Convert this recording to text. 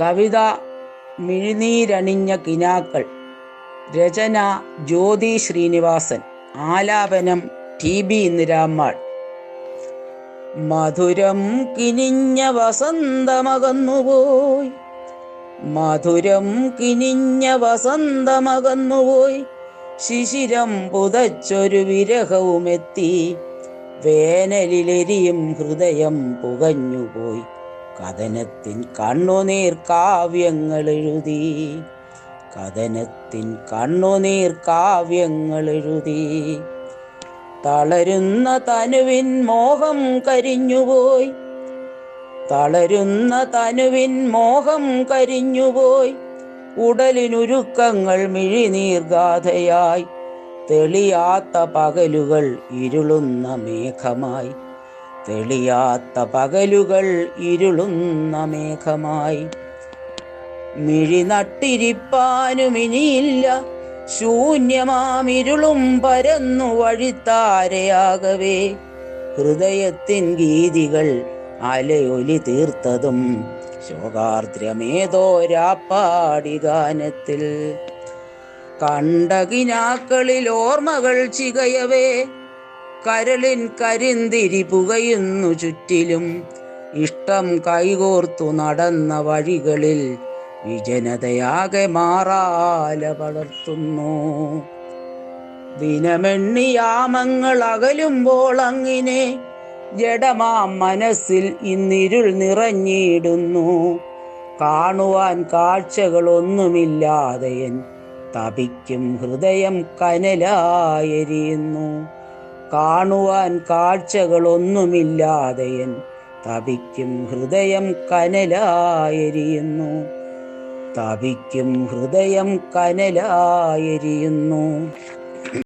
കവിത മിഴിനീരണിഞ്ഞ കിനാക്കൾ. രചന ജ്യോതി ശ്രീനിവാസൻ. ആലാപനം T B ഇന്ദിരാമ്മാൾ മധുരം കിനിഞ്ഞ വസന്തമകന്നുപോയി. മധുരം കിനിഞ്ഞ വസന്തമകന്നുപോയി. ശിശിരം പുതച്ചൊരു വിരഹവുമെത്തി. വേനലിലെരിയും ഹൃദയം പുകഞ്ഞുപോയി. കഥനത്തിൻ കണ്ണുനീർ കാവ്യങ്ങൾ എഴുതി. കഥനത്തിൻ കണ്ണുനീർ കാവ്യങ്ങൾ എഴുതി. തളരുന്ന തനുവിൻ മോഹം കരിഞ്ഞുപോയി. തളരുന്ന തനുവിൻ മോഹം കരിഞ്ഞുപോയി. ഉടലിനുരുക്കങ്ങൾ മിഴിനീർഗാഥയായി തെളിയാത്ത പകലുകൾ ഇരുളുന്ന മേഘമായി. തെളിയാത്ത പകലുകൾ ഇരുളുന്ന മേഘമായി. മിഴി നട്ടിരിപ്പാനുമിനിയില്ല ശൂന്യമാമിരുളും പരന്നു വഴിത്താരയാകവേ. ഹൃദയത്തിൻ ഗീതികൾ അലയൊലി തീർത്തതും ശോകാർദ്രമേതോ രാപ്പാടി ഗാനത്തിൽ കണ്ടകിനാക്കളിൽ ഓർമ്മകൾ ചികയവേ. കരളിൻ കരിന്തിരി പുകയുന്നു ചുറ്റിലും. ഇഷ്ടം കൈകോർത്തു നടന്ന വഴികളിൽ വിജനതയാകെ മാറാല വളർത്തുന്നു ദിനമെണ്ണിയാമങ്ങൾ അകലുമ്പോൾ അങ്ങിനെ ജഡമാം മനസ്സിൽ ഇന്നിരുൾ നിറഞ്ഞിടുന്നു. കാണുവാൻ കാഴ്ചകളൊന്നുമില്ലാതെയൻ തപിക്കും ഹൃദയം കനലായെരിയുന്നു. കാണുവാൻ കാഴ്ചകളൊന്നുമില്ലാതെയൻ തപിക്കും ഹൃദയം കനലായെരിയുന്നു. തപിക്കും ഹൃദയം കനലായെരിയുന്നു.